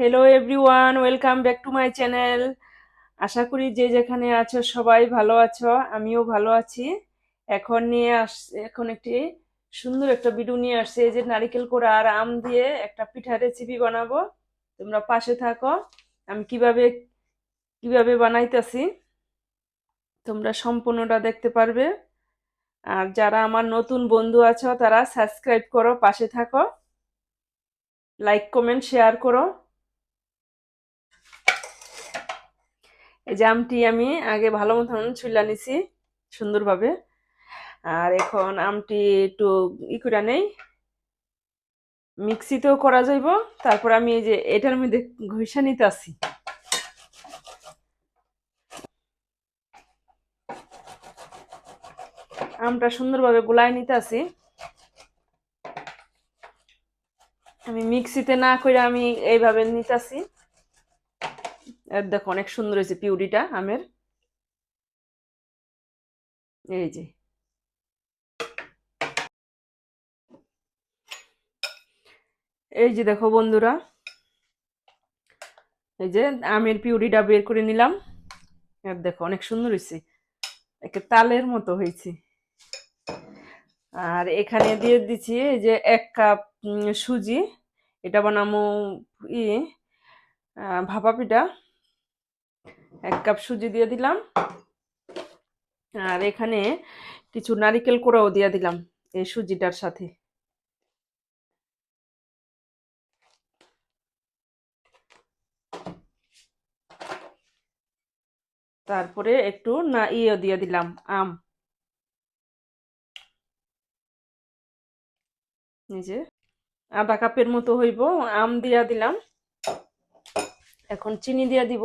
Hello everyone welcome back to my channel আশা করি যে যেখানে আছো সবাই ভালো আছো, আমিও ভালো আছি। এখন নিয়ে আস, এখন একটি সুন্দর একটা ভিডিও নিয়ে আসছে। এই যে নারিকেল কোড়া আর আম দিয়ে একটা পিঠা রেসিপি বানাবো। তোমরা পাশে থাকো। আমি কীভাবে কীভাবে বানাইতেছি, তোমরা সম্পূর্ণটা দেখতে পারবে। আর যারা আমার নতুন বন্ধু আছো, তারা সাবস্ক্রাইব করো, পাশে থাকো। লাইক কমেন্ট শেয়ার করো। এই জামটি আমি আগে ভালো মতন ছুলা নিছি সুন্দরভাবে। আর এখন আমটি একটু ই করে নেই। মিক্সিতেও করা যাইব। তারপর আমি এই যে এটার মধ্যে ঘষা নিতে আসি। আমটা সুন্দরভাবে গুলাই নিতে আসি। আমি মিক্সিতে না করে আমি এইভাবে নিতেছি এর দেখো অনেক সুন্দর হয়েছে পিউরিটা, আমের। এই যে। এই যে দেখো বন্ধুরা, এই যে আমের পিউরিটা বের করে নিলাম। এর দেখো অনেক সুন্দর হয়েছে একে তালের মতো হয়েছে। আর এখানে দিয়ে দিচ্ছি এই যে এক কাপ সুজি। এটা বানামো ই ভাপা পিঠা। এক কাপ সুজি দিয়ে দিলাম। আর এখানে কিছু নারিকেল কোড়াও দিয়ে দিলাম এই সুজিটার সাথে। তারপরে একটু না ইয়ে দিয়ে দিলাম, আম। নিজে আধা কাপের মতো হইব, আম দিয়া দিলাম। এখন চিনি দিয়া দিব।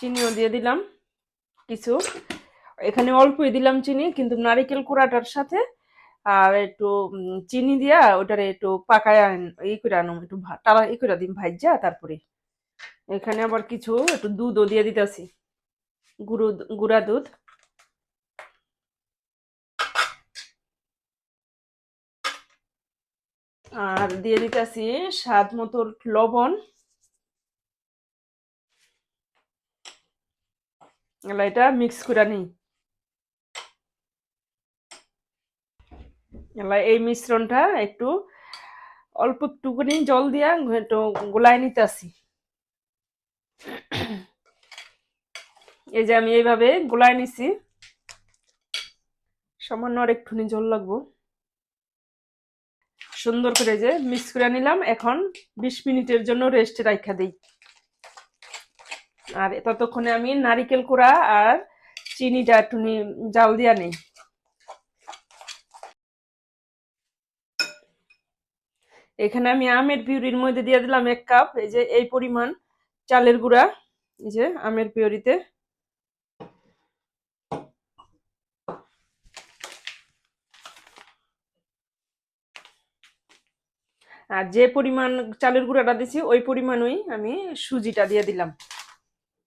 চিনিও দিয়ে দিলাম কিছু। এখানে অল্পই দিলাম চিনি, কিন্তু নারিকেল কুড়াটার সাথে আর একটু চিনি দিয়া ওটারে একটু পাকায় ই করে আনো একটু টালা ই করে দিম ভাইজা তারপরে। এখানে আবার কিছু একটু দুধও দিয়ে দিতেছি, গুঁড়ো গুঁড়া দুধ। আর দিয়ে দিতেছি স্বাদ মতো লবণ। এটা মিক্স করে নিই এই মিশ্রণটা একটু অল্প একটুখানি জল দিয়া একটু গোলায় নিতে আসি। এই যে আমি এইভাবে গোলায় নিছি। সামান্য আর একটুখানি জল লাগবো। সুন্দর করে যে মিক্স করে নিলাম। এখন বিশ মিনিটের জন্য রেস্টে রাখা দিই। আর ততক্ষণে আমি নারিকেল কোড়া আর চিনিটা একটু জাল দিয়া নেই। এখানে আমি আমের পিউরির মধ্যে দিয়ে দিলাম এক কাপ, এই যে এই পরিমাণ চালের গুঁড়া, এই যে আমের পিউরিতে। আর যে পরিমাণ চালের গুঁড়াটা দিছি, ওই পরিমাণই আমি সুজিটা দিয়ে দিলাম।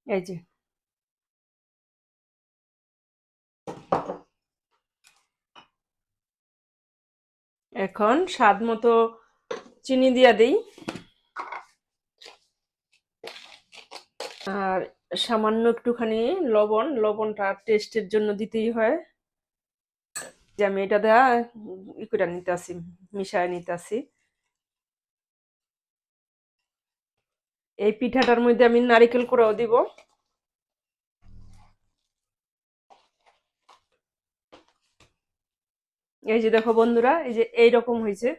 এই যে। এখন স্বাদ মতো চিনি দিয়া দিই। আর সামান্য একটুখানি লবণ, লবণটা টেস্টের জন্য দিতেই হয়। যে আমি এটা দেওয়া ই করে নিতে আসি মিশায় নিতে আসি এই পিঠাটার মধ্যে আমি নারিকেল করেও দিব। এই যে দেখো বন্ধুরা, এই যে এই রকম হয়েছে।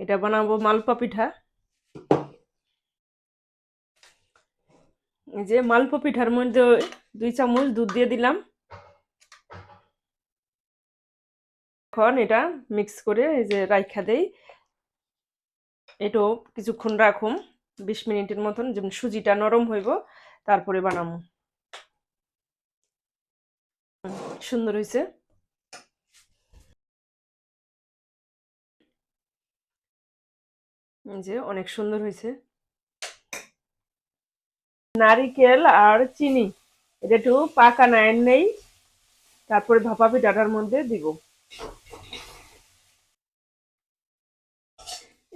এটা বানাবো মালপা পিঠা। এই যে মালপা পিঠার মধ্যে দুই চামচ দুধ দিয়ে দিলাম। এখন এটা মিক্স করে এই যে রাইখা দেই। এটাও কিছুক্ষণ রাখুম, বিশ মিনিটের মতন, যেমন সুজিটা নরম হইব, তারপরে বানামো। সুন্দর হয়েছে যে অনেক সুন্দর হয়েছে নারিকেল আর চিনি, এটা একটু পাকা নাইন নেই, তারপরে ভাপা পিঠাটার মধ্যে দিব।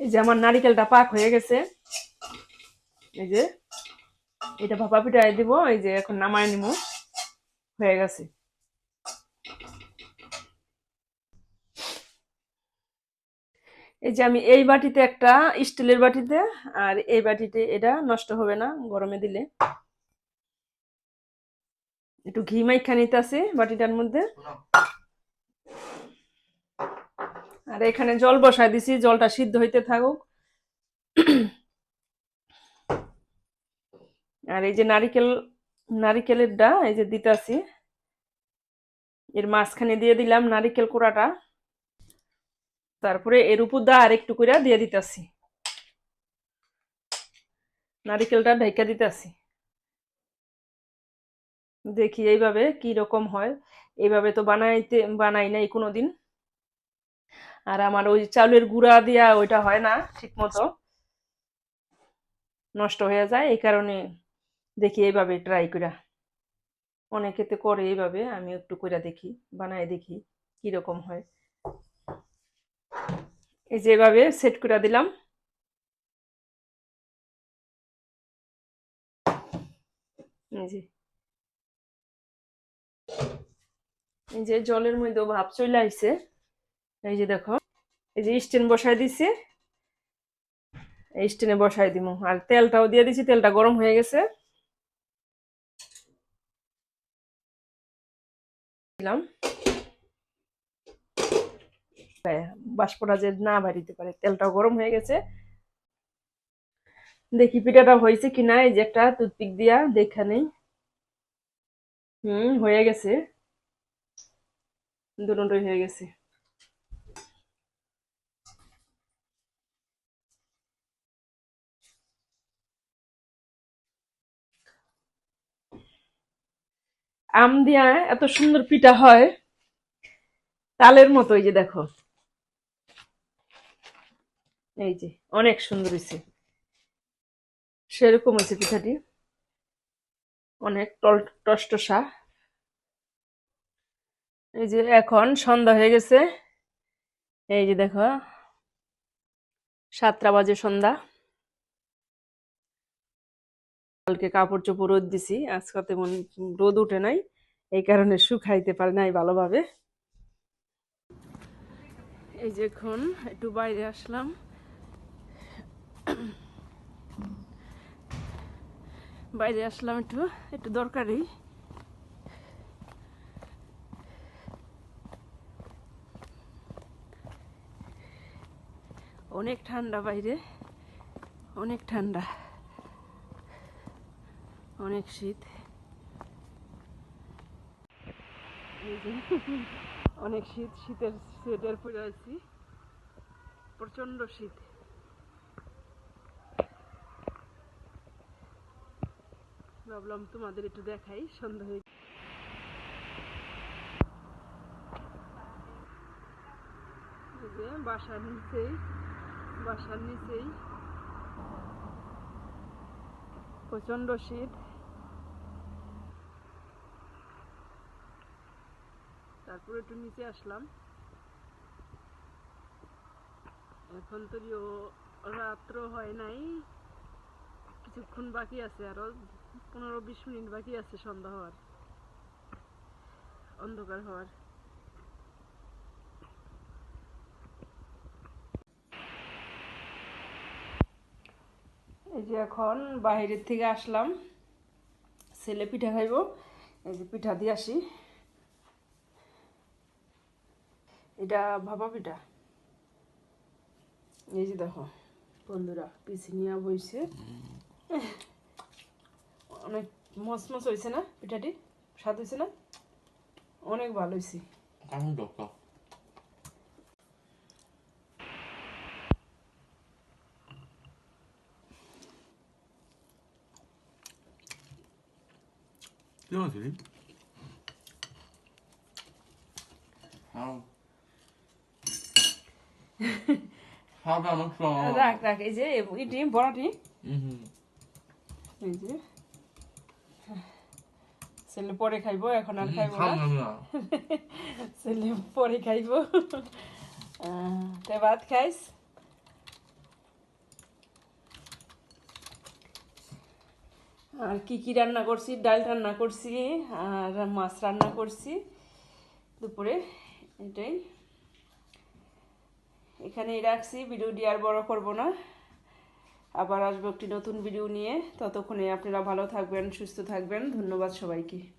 এই যে আমার নারিকেলটা পাক হয়ে গেছে। এই যে, এটা ভাপা পিঠায় দিব, এই যে এখন নামায় নিব। হয়ে গেছে। এই যে আমি এই বাটিতে একটা স্টিলের বাটিতে, আর এই বাটিতে এটা নষ্ট হবে না, গরমে দিলে। একটু ঘি মাইখা নিতে আছে বাটিটার মধ্যে। আর এখানে জল বসায় দিছি, জলটা সিদ্ধ হইতে থাকুক। আর এই যে নারিকেল, নারিকেলের ডা, এই যে দিতাছি। এর মাঝখানে দিয়ে দিলাম নারিকেল কোড়াটা। তারপরে এর উপর দা আর একটু করে দিয়ে দিতাছি। নারিকেলটা ঢেকে দিতাছি। দেখি এইভাবে কি রকম হয়। এইভাবে তো বানাইতে, বানাই নাই কোনোদিন। আর আমার ওই চালের গুঁড়া দিয়া ওইটা হয় না ঠিক মতো নষ্ট হয়ে যায়, এই কারণে দেখি এইভাবে ট্রাই করা অনেকে তো করে এইভাবে আমি একটু করে দেখি বানাই দেখি কি রকম হয়। এই যে এভাবে সেট করে দিলাম। যে। এই যে জলের মধ্যে ভাব চলে আইছে। এই যে দেখো, এই যে স্ট্যান্ড বসাই দিছি। এই স্ট্যান্ডে বসাই দিব আর তেলটাও দিয়ে দিছি, তেলটা গরম হয়ে গেছে। দিলাম। বাষ্পটা যে না বাড়িতে পারে, তেলটাও গরম হয়ে গেছে। দেখি পিঠাটা হয়েছে কিনা, এই যে একটা টুথপিক দিয়া, দেখা নেই। হুম, হয়ে গেছে। দুটোই হয়ে গেছে। আম দিয়া এত সুন্দর পিঠা হয়। তালের মতো, এই যে দেখো। এই যে, অনেক সুন্দর হয়েছে সেরকম হয়েছে পিঠাটি। অনেক টল টসটসা। এই যে এখন সন্ধ্যা হয়ে গেছে। এই যে দেখো, সাতটা বাজে সন্ধ্যা। কালকে কাপড় চোপড় রোদ দিছি, আজকে তেমন রোদ উঠে নাই, এই কারণে শুকাইতে পারে নাই ভালোভাবে। এই যে এখন একটু বাইরে আসলাম। বাইরে আসলাম একটু একটু দরকারি। অনেক ঠান্ডা বাইরে, অনেক ঠান্ডা। অনেক শীত। অনেক শীত, শীতের সোয়েটার পরে আছি। প্রচণ্ড শীত। ভাবলাম তোমাদের একটু দেখাই, সন্ধ্যা হয়ে বাসার নিচেই বাসার নিচেই। প্রচণ্ড শীত। তারপর একটু নিচে আসলাম। এখন তো রাত্র হয় নাই। কিছুক্ষণ বাকি আছে আরও, পনেরো বিশ মিনিট বাকি আছে সন্ধ্যা হওয়ার, অন্ধকার হওয়ার। এই যে এখন বাইরের থেকে আসলাম। ছেলে পিঠা খাইব, এই যে পিঠা দিয়ে আসি। এটা ভাপা পিঠা? এই যে দেখো বন্ধুরা পিছি নিয়ে বইছে। অনেক মসমস হয়েছে না পিঠাটি? স্বাদ হয়েছে না? অনেক ভালো হয়েছে 아무 এখন আর পরে খাইস আর কি কি রান্না করছি ডাল রান্না করছি আর মাছ রান্না করছি দুপুরে এটাই এখানেই রাখছি, ভিডিওটি আর বড় করব না। আবার আসব একটি নতুন ভিডিও নিয়ে। ততক্ষণে আপনারা ভালো থাকবেন, সুস্থ থাকবেন। ধন্যবাদ সবাইকে।